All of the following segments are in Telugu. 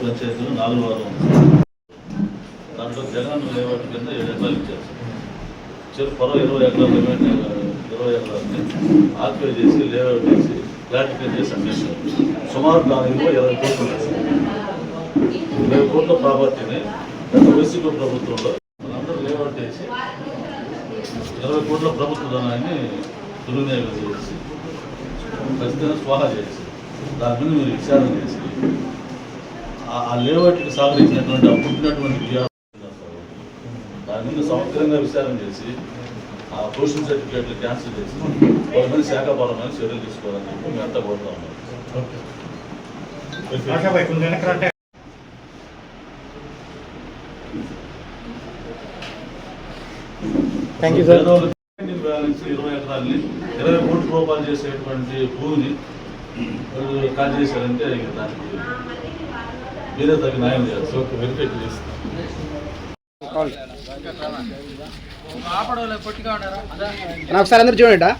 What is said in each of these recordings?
పంచాయతీలో నాలుగు వారం దాంట్లో జగన్ లేఅవుట్ కింద ఏడు ఎకరాలు ఇచ్చారు సార్. ఇచ్చారు పొలం ఇరవై ఎకరాలు రిమైండ్ ఇరవై ఎకరాలని ఆక్యుపై చేసి లేఅవుట్ చేసి క్లారిఫై చేసి అమ్మేశారు సుమారు దాని విలువ ఇరవై కోట్లు ఇరవై కోట్ల ప్రాపర్టీని గత వైసీపీ ప్రభుత్వంలో అందరూ లేఅవుట్ చేసి ఇరవై కోట్ల ప్రభుత్వ ధనాన్ని దుర్వినియోగం చేసి ఖచ్చితంగా స్వాహా చేసి దాని మీద మీరు విచారణ చేసి ఆ- ఆ లేఅవుట్కి సహకరించినటువంటి ఆ పుట్టినటువంటి విఆర్ దాని మీద సమగ్రంగా విచారణ చేసి ఆ పోషన్ సర్టిఫికేట్లు క్యాన్సిల్ చేసి వాళ్ళ మీద శాఖాపరమైన చర్యలు తీసుకోవాలని చెప్పి మేము అంతా కోరుతా ఉన్నాం. థ్యాంక్ యూ సార్ ఇరవై ఎకరాలని ఇరవై కోట్ల రూపాయలు చేసేటువంటి భూమిని కాల్. చేశారంటే దానికి మీరే తగిన న్యాయం చేయాలి సో వెరిఫై చేస్తాం ఒకసారి అందరు చూడండి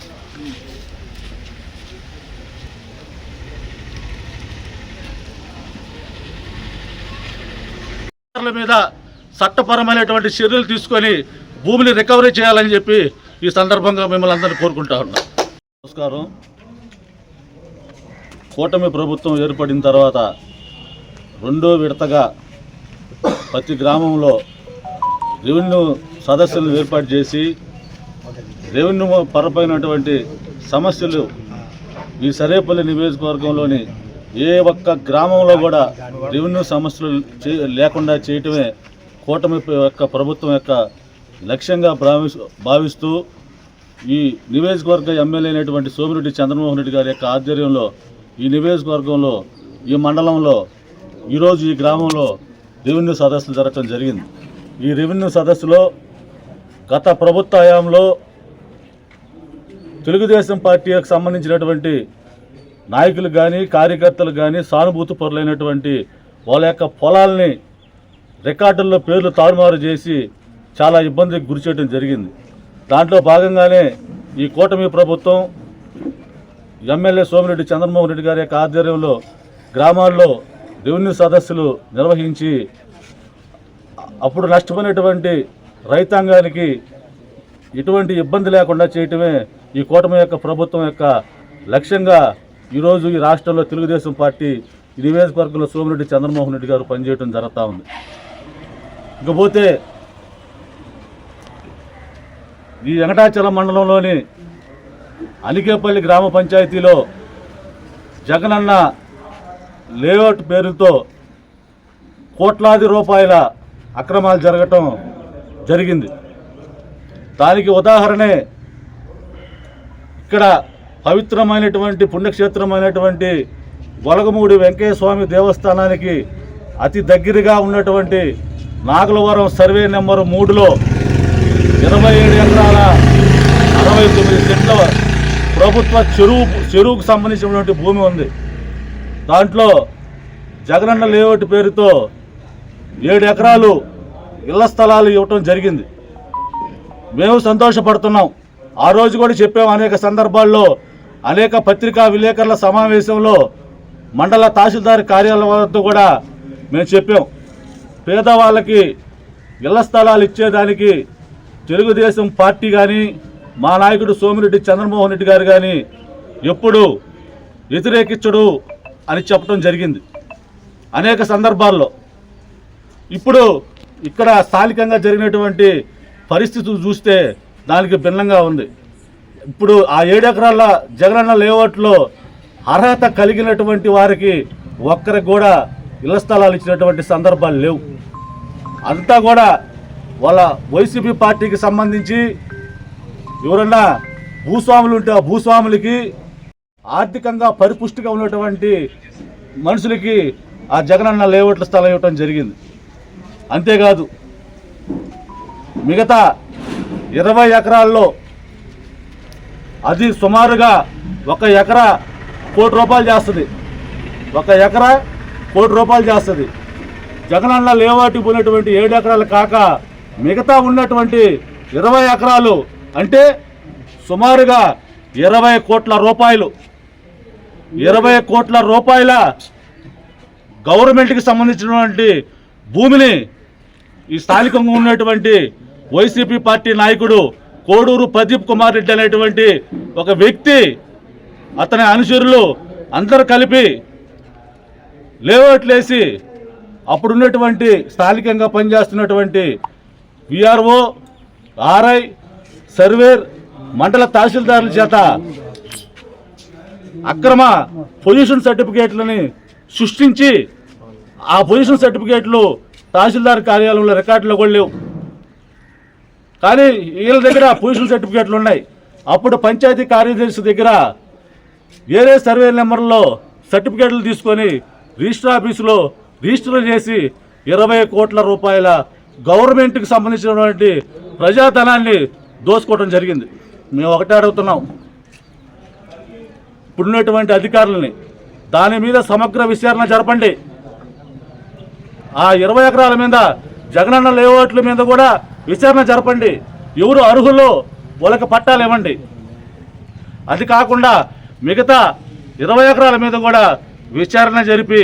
మీద చట్టపరమైనటువంటి చర్యలు తీసుకొని భూమిని రికవరీ చేయాలని చెప్పి ఈ సందర్భంగా మిమ్మల్ని అందరినీ కోరుకుంటా ఉన్నా. నమస్కారం. కూటమి ప్రభుత్వం ఏర్పడిన తర్వాత రెండో విడతగా ప్రతి గ్రామంలో రెవెన్యూ సదస్సులను ఏర్పాటు చేసి రెవెన్యూ పరపైనటువంటి సమస్యలు ఈ సరేపల్లి నియోజకవర్గంలోని ఏ ఒక్క గ్రామంలో కూడా రెవెన్యూ సమస్యలు చే- లేకుండా చేయటమే కూటమి యొక్క ప్రభుత్వం యొక్క లక్ష్యంగా భావిస్తూ ఈ నియోజకవర్గ ఎమ్మెల్యే అయినటువంటి సోమిరెడ్డి చంద్రమోహన్ రెడ్డి గారి యొక్క ఆధ్వర్యంలో ఈ నియోజకవర్గంలో ఈ మండలంలో ఈరోజు ఈ గ్రామంలో రెవెన్యూ సదస్సులు జరగడం జరిగింది. ఈ రెవెన్యూ సదస్సులో గత ప్రభుత్వ హయాంలో తెలుగుదేశం పార్టీకి సంబంధించినటువంటి నాయకులు కానీ కార్యకర్తలు కానీ సానుభూతి పరులైనటువంటి వాళ్ళ యొక్క పొలాల్ని రికార్డుల్లో పేర్లు తారుమారు చేసి చాలా ఇబ్బందికి గురి చేయడం జరిగింది. దాంట్లో భాగంగానే ఈ కూటమి ప్రభుత్వం ఎమ్మెల్యే సోమిరెడ్డి చంద్రమోహన్ రెడ్డి గారి యొక్క ఆధ్వర్యంలో గ్రామాల్లో రెవెన్యూ సదస్సులు నిర్వహించి అప్పుడు నష్టపోయినటువంటి రైతాంగానికి ఎటువంటి ఇబ్బంది లేకుండా చేయటమే ఈ కూటమి యొక్క ప్రభుత్వం యొక్క లక్ష్యంగా ఈరోజు ఈ రాష్ట్రంలో తెలుగుదేశం పార్టీ ఈ నియోజకవర్గంలో సోమిరెడ్డి చంద్రమోహన్ రెడ్డి గారు పనిచేయడం జరుగుతూ ఉంది. ఇకపోతే ఈ వెంకటాచలం మండలంలోని అలికేపల్లి గ్రామ పంచాయతీలో జగనన్న లేఅవుట్ పేరుతో కోట్లాది రూపాయల అక్రమాలు జరగటం జరిగింది. దానికి ఉదాహరణే ఇక్కడ పవిత్రమైనటువంటి పుణ్యక్షేత్రమైనటువంటి వలగమూడి వెంకయ్య స్వామి దేవస్థానానికి అతి దగ్గరగా ఉన్నటువంటి నాగలవరం సర్వే నెంబరు మూడులో ఇరవై ఏడు ఎకరాల అరవై తొమ్మిది సెంట్ల ప్రభుత్వ చెరువు చెరువుకు సంబంధించినటువంటి భూమి ఉంది. దాంట్లో జగనన్న లేఅవుట్ పేరుతో ఏడు ఎకరాలు ఇళ్ళ స్థలాలు ఇవ్వటం జరిగింది. మేము సంతోషపడుతున్నాం. ఆ రోజు కూడా చెప్పాము అనేక సందర్భాల్లో అనేక పత్రికా విలేకరుల సమావేశంలో మండల తహసీల్దార్ కార్యాలయం వద్ద కూడా మేము చెప్పాం. పేదవాళ్ళకి ఇళ్ళ స్థలాలు ఇచ్చేదానికి తెలుగుదేశం పార్టీ కానీ మా నాయకుడు సోమిరెడ్డి చంద్రమోహన్ రెడ్డి గారు కానీ ఎప్పుడు వ్యతిరేకించడు అని చెప్పడం జరిగింది. అనేక సందర్భాల్లో. ఇప్పుడు ఇక్కడ స్థానికంగా జరిగినటువంటి పరిస్థితులు చూస్తే దానికి భిన్నంగా ఉంది. ఇప్పుడు ఆ ఏడు ఎకరాల జగనన్న లేఅవుట్లో అర్హత కలిగినటువంటి వారికి ఒక్కరికి కూడా ఇళ్ళ స్థలాలు ఇచ్చినటువంటి సందర్భాలు లేవు. అంతా కూడా వాళ్ళ వైసీపీ పార్టీకి సంబంధించి ఎవరన్నా భూస్వాములు ఉంటే ఆ భూస్వాములకి ఆర్థికంగా పరిపుష్టిగా ఉన్నటువంటి మనుషులకి ఆ జగనన్న లేఅవుట్ల స్థలం ఇవ్వటం జరిగింది. అంతేకాదు మిగతా ఇరవై ఎకరాల్లో అది సుమారుగా ఒక ఎకరా కోటి రూపాయలు చేస్తుంది. ఒక ఎకరా కోటి రూపాయలు చేస్తుంది. జగనన్న లేవాటి పోయినటువంటి ఏడు ఎకరాలు కాక మిగతా ఉన్నటువంటి ఇరవై ఎకరాలు అంటే సుమారుగా ఇరవై కోట్ల రూపాయలు. ఇరవై కోట్ల రూపాయల గవర్నమెంట్కి సంబంధించినటువంటి భూమిని ఈ స్థానికంగా ఉన్నటువంటి వైసీపీ పార్టీ నాయకుడు కోడూరు ప్రదీప్ కుమార్ రెడ్డి అనేటువంటి ఒక వ్యక్తి అతని అనుచరులు అందరు కలిపి లేఅవుట్లేసి అప్పుడున్నటువంటి స్థానికంగా పనిచేస్తున్నటువంటి విఆర్ఓ ఆర్ఐ సర్వేర్ మండల తహసీల్దారుల చేత అక్రమ పొజిషన్ సర్టిఫికేట్లని సృష్టించి ఆ పొజిషన్ సర్టిఫికేట్లు తహసీల్దార్ కార్యాలయంలో రికార్డులో కూడా లేవు. కానీ వీళ్ళ దగ్గర పొజిషన్ సర్టిఫికేట్లు ఉన్నాయి. అప్పుడు పంచాయతీ కార్యదర్శి దగ్గర వేరే సర్వే నెంబర్లో సర్టిఫికేట్లు తీసుకొని రిజిస్టర్ ఆఫీసులో రిజిస్టర్ చేసి ఇరవై కోట్ల రూపాయల గవర్నమెంట్కి సంబంధించినటువంటి ప్రజాధనాన్ని దోసుకోవడం జరిగింది. మేము ఒకటే అడుగుతున్నాం. ఇప్పుడున్నటువంటి అధికారులని దాని మీద సమగ్ర విచారణ జరపండి. ఆ ఇరవై ఎకరాల మీద జగనన్న లేఅవుట్ల మీద కూడా విచారణ జరపండి. ఎవరు అర్హులో వాళ్ళకి పట్టాలు ఇవ్వండి. అది కాకుండా మిగతా ఇరవై ఎకరాల మీద కూడా విచారణ జరిపి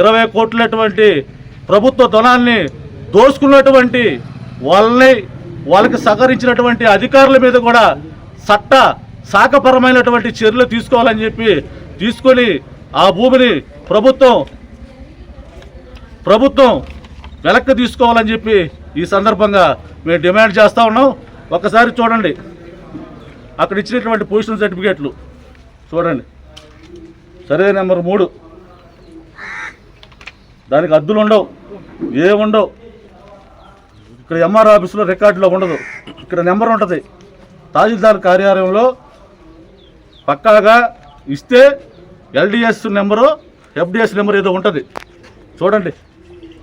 ఇరవై కోట్లటువంటి ప్రభుత్వ ధనాన్ని దోసుకున్నటువంటి వాళ్ళని వాళ్ళకి సహకరించినటువంటి అధికారుల మీద కూడా చట్ట శాఖపరమైనటువంటి చర్యలు తీసుకోవాలని చెప్పి తీసుకొని ఆ భూమిని ప్రభుత్వం ప్రభుత్వం వెనక్కి తీసుకోవాలని చెప్పి ఈ సందర్భంగా మేము డిమాండ్ చేస్తూ ఉన్నాం. ఒకసారి చూడండి. అక్కడ ఇచ్చినటువంటి పొజిషన్ సర్టిఫికేట్లు చూడండి. సరే నెంబర్ మూడు. దానికి అద్దులు ఉండవు. ఏముండవు ఇక్కడ ఎంఆర్ ఆఫీసులో రికార్డులో ఉండదు. ఇక్కడ నెంబర్ ఉంటుంది. తహసీల్దార్ కార్యాలయంలో పక్కాగా ఇస్తే ఎల్డిఎస్ నెంబరు ఎఫ్డిఎస్ నెంబర్ ఏదో ఉంటుంది. చూడండి.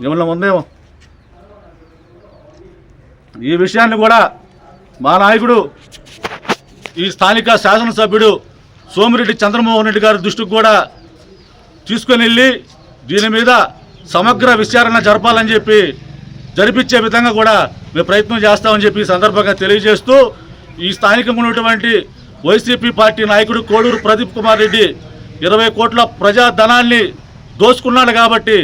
మిమ్మల్ని ఉందేమో. ఈ విషయాన్ని కూడా మా నాయకుడు ఈ స్థానిక శాసనసభ్యుడు సోమిరెడ్డి చంద్రమోహన్ రెడ్డి గారి దృష్టికి కూడా తీసుకొని వెళ్ళి దీని మీద సమగ్ర విచారణ జరపాలని చెప్పి జరిపించే విధంగా కూడా మేము ప్రయత్నం చేస్తామని చెప్పి సందర్భంగా తెలియజేస్తూ ఈ స్థానికంగా ఉన్నటువంటి వైసీపీ పార్టీ నాయకుడు కోడూరు ప్రదీప్ కుమార్ రెడ్డి ఇరవై కోట్ల ప్రజాధనాన్ని దోచుకున్నాడు కాబట్టి